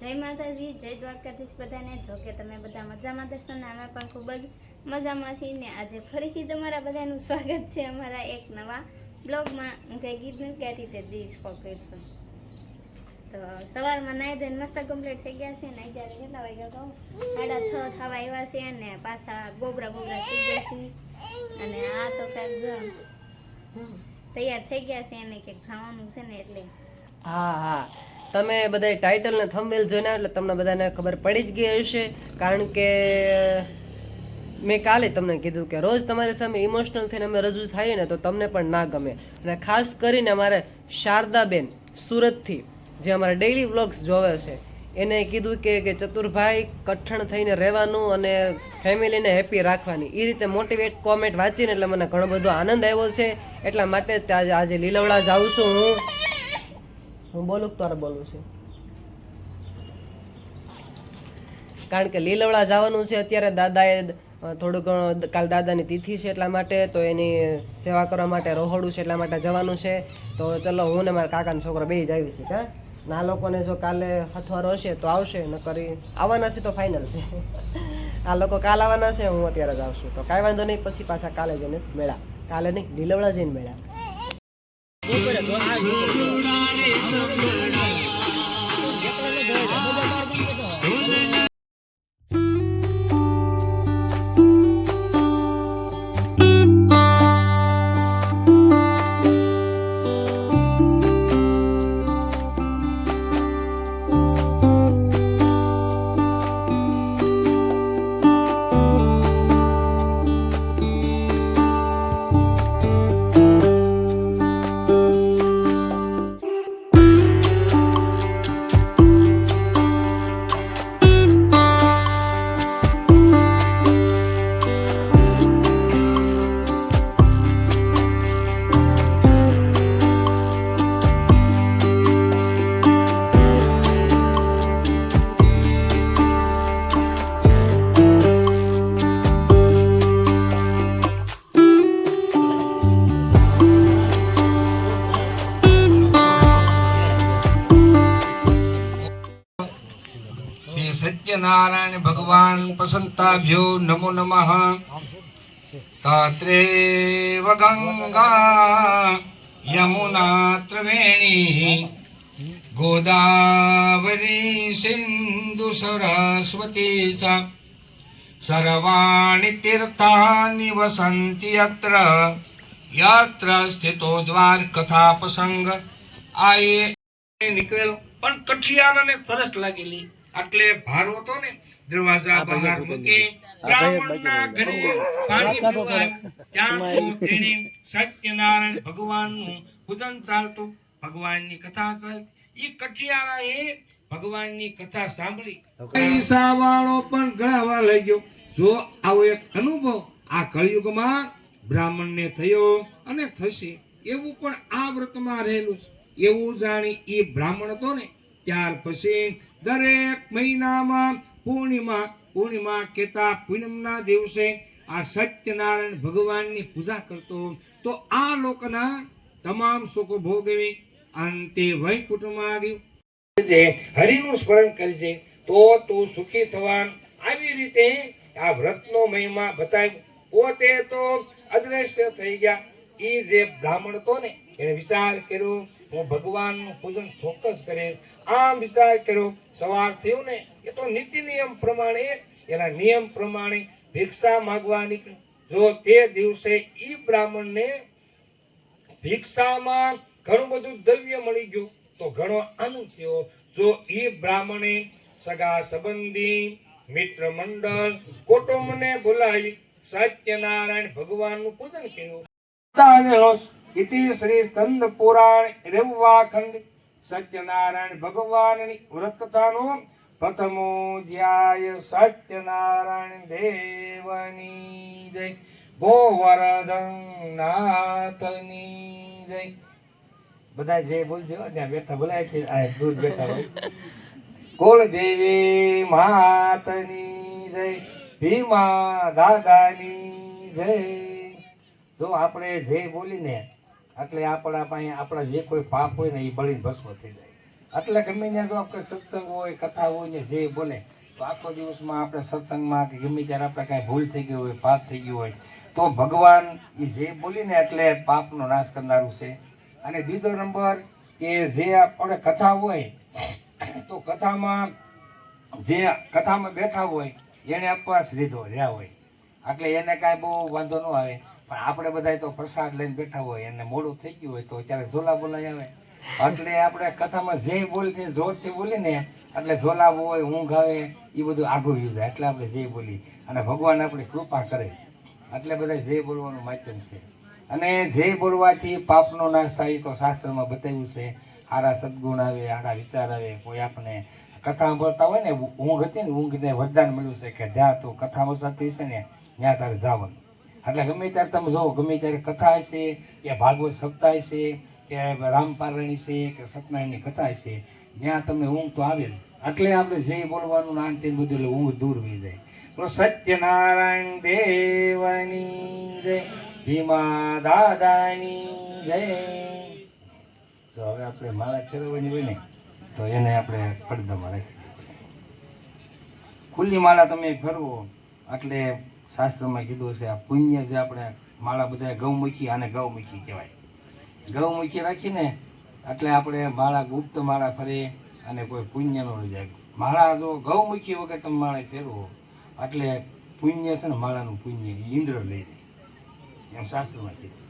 જય માતાજી, જય દ્વારકાધીશ તમે બધા મજામાં પણ ખૂબ જ મજામાં ને. આજે ફરીથી તમારા બધાનું સ્વાગત છે અમારા એક નવા બ્લોગમાં. હું કંઈ ગીત નથી ગાતી તે દિવસ તો સવારમાં નાહી ધોઈને મસ્ત કમ્પ્લીટ થઈ ગયા છે ને અત્યારે કેટલા વાગ્યા કહું? સાડા છ થવા આવ્યા છે અને પાછા ગોબરા ગોબરા થઈ ગયા છે અને આ તો કાંઈક તૈયાર થઈ ગયા છે એને કંઈક ખાવાનું છે ને એટલે. હા હા. તમે બધા ટાઇટલ ને થંબનેલ જોઈને એટલે તમને બધાને ખબર પડી જ ગઈ હશે. કારણ કે મેં કાલે તમને કીધું કે રોજ તમારી સામે ઇમોશનલ થઈને અમે રજૂ થઈએ ને તો તમને પણ ના ગમે. અને ખાસ કરીને અમારે શારદાબેન સુરતથી જે અમારા ડેઈલી વ્લોગ્સ જોવે છે. એને કીધું કે કે ચતુરભાઈ કઠણ થઈને રહેવાનું અને ફેમિલીને હેપી રાખવાની. એ રીતે મોટિવેટ કોમેન્ટ વાંચીને એટલે મને ઘણો બધો આનંદ આવ્યો છે. એટલા માટે આજે લીલવડા જાઉં છું હું. હું બોલું તારે બોલું છું? કારણ કે લીલવડા જવાનું છે અત્યારે દાદાએ થોડું ઘણું કાલ દાદાની તિથિ છે એટલા માટે, તો એની સેવા કરવા માટે રોહડું છે એટલા માટે જવાનું છે. તો ચલો હું ને મારા કાકાનો છોકરો બે જ આવી છે હા ના લોકોને જો કાલે હથવારો હશે તો આવશે ન કરી આવવાના છે તો ફાઇનલ છે. આ લોકો કાલ આવવાના છે, હું અત્યારે જ આવશું. તો કાંઈ વાંધો નહીં, પછી પાછા કાલે જઈને મેળા કાલે નહીં, લીલવડા જઈને મેળા શ્રી સત્યનારાયણ ભગવાન પસંતાભ્યો નમો નમઃ. તત્રેવ ગંગા યમુના ત્રિવેણી ગોદાવરી સિંધુ સરસ્વતી ચ. સર્વાણિ તીર્થાનિ વસંતિ યત્ર યત્ર સ્થિતો દ્વાર કથા પ્રસંગ. આ એ નીકળેલો. પણ કઠિયારાને તરસ લાગેલી. એટલે ભારો હતો ને દરવાજા બહાર મૂકી બ્રાહ્મણના ઘરે પાણી પીવા ત્યાં તેણે સત્યનારાયણ ભગવાનનું પૂજન ચાલતું ભગવાનની કથા ચાલતી. એ કઠિયારાએ ભગવાનની કથા સાંભળી. પૈસા વાળો પણ ગળાવા લઈ ગયો. જો આવો એક અનુભવ આ કળિયુગમાં બ્રાહ્મણને થયો અને થશે એવું પણ આ વ્રતમાં રહેલું છે. એવું જાણી એ બ્રાહ્મણ હતો ને ત્યાર પછી દરેક મહિનામાં પૂર્ણિમા પૂર્ણિમા કેતા પૂનમના દિવસે આ સત્યનારાયણ ભગવાનની પૂજા કરતો, તો આ લોકના તમામ સુખો ભોગવી અંતે વૈકુટમાં આવ્યું. હરિનું સ્મરણ કરજે, તો તું સુખી થવાન આવી રીતે આ વ્રતનો મહિમા બતાવ્યો. પોતે તો અદ્રશ્ય થઈ ગયા. એ જે બ્રાહ્મણ હતો ને, એને વિચાર કર્યો હું ભગવાનનું પૂજન ચોક્કસ કરીશ. આમ વિચાર કર્યો, સવાર થયો ને, એ તો નીતિ નિયમ પ્રમાણે એના નિયમ પ્રમાણે ભિક્ષા માગવા નીકળ્યો. જો તે દિવસે ઈ બ્રાહ્મણને ભિક્ષામાં ઘણું બધું દ્રવ્ય મળી ગયું, તો ઘણો આનંદ થયો. જો એ બ્રાહ્મણે સગા સંબંધી, મિત્ર મંડળ, કુટુંબને બોલાવી, સત્યનારાયણ ભગવાનનું પૂજન કર્યું. ઇતિ શ્રી સ્કંદ પુરાણ રેવવા ખંડ સત્યનારાયણ ભગવાનની વ્રત કથાનો પ્રથમો ધ્યાય સત્યનારાયણ દેવની જય ગોવર્ધન નાથની જય બધા જે બોલજો ત્યાં બેઠા બોલાય છે આ દૂર બેઠા હોય. કુળ દેવી માતની જય ભીમા દાદાની જય. જો આપણે જે બોલીને એટલે આપણા પાસે આપણા જે કોઈ પાપ હોય ને એ બળીને ભસ્મ થઈ જાય એટલે ગમે ત્યાં જો આપણે સત્સંગ હોય, કથા હોય ને જે બોલે તો આખો દિવસમાં આપણે સત્સંગમાં કે ગમે ત્યારે આપણે કાંઈ ભૂલ થઈ ગઈ હોય, પાપ થઈ ગયું હોય, તો ભગવાન એ જે બોલીને એટલે પાપનો નાશ કરનારું છે. અને બીજો નંબર કે જે આપણે કથા હોય, તો કથામાં જે કથામાં બેઠા હોય, એને અપવાસ લીધો, રહ્યા હોય. એટલે એને કાંઈ બહુ વાંધો ન આવે. પણ આપણે બધા તો પ્રસાદ લઈને બેઠા હોય, એને મોડું થઈ ગયું હોય તો ત્યારે ઝોલા બોલાય આવે. એટલે આપણે કથામાં જે બોલી જોરથી બોલી ને, એટલે ઝોલા હોય, ઊંઘ આવે એ બધું આઘું યુદ્ધ એટલે આપણે જે બોલી, અને ભગવાન આપણી કૃપા કરે. એટલે બધા જે બોલવાનું માધ્યમ છે. અને જે બોલવાથી પાપનો નાશ થાય તો શાસ્ત્રમાં બતાવ્યું છે. સારા સદગુણ આવે સારા વિચાર આવે, કોઈ આપણે કથા બોલતા હોય ને, ઊંઘ હતી ને, ઊંઘને વરદાન મળ્યું છે કે જ્યાં તું કથા વસાતી છે ને ત્યાં તારે જવાનું. એટલે ગમે ત્યારે તમે જો ગમે ત્યારે કથા છે કે ભાગવત સપ્તાહ છે કે રામપારણી છે, કે સત્યનારાયણની કથા છે ત્યાં તમે ઊંઘ તો આવે જ. એટલે આપણે જે બોલવાનું નામ તે બધું, એટલે ઊંઘ દૂર થઈ જાય. તો સત્યનારાયણ દેવની જય, ભીમા દાદાની જય. તો હવે આપણે માળા ફેરવવાની હોય ને, તો એને આપણે પડદામાં રાખી ખુલ્લી માળા તમે ફેરવો, એટલે શાસ્ત્રમાં કીધું છે, આ પુણ્ય જે આપણે માળા બધા ગૌમુખી અને ગૌમુખી કહેવાય. ગૌમુખી રાખીને એટલે આપણે માળા, ગુપ્ત માળા ફરે અને કોઈ પુણ્ય ન જાય માળા જો ગૌમુખી વગર તમે માળા ફેરવો, એટલે પુણ્ય છે ને માળાનું પુણ્ય ઇન્દ્ર લઈ જાય એમ શાસ્ત્રમાં કીધું.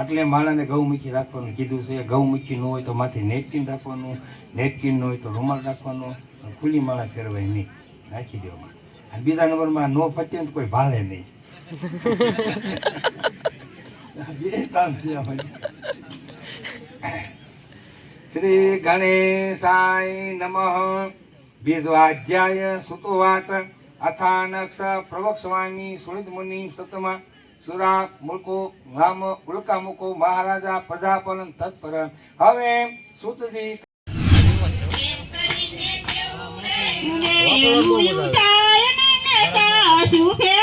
એટલે માળાને ગૌમુખી રાખવાનું કીધું છે. ગૌમુખી ન હોય તો માથે નેપકિન રાખવાનું, નેપકિન ન હોય તો રૂમાલ રાખવાનો ખુલ્લી માળા ફેરવાય નહીં. રાખી દેવામાં. અને બીજા નંબરમાં નો પચે ને કોઈ ભાળે નહીં. બે કામ છે શ્રી ગણેશાય નમઃ. બીજો અધ્યાય સુતોવાચ અથાનક્ષ પ્રવક્ષવામી સુરત મુનિ સતમા. સુરા મુલકો રામ ઉલ્કા મુકો મહારાજા પ્રજાપન તત્પર. હવે સુતજી ถึงเพ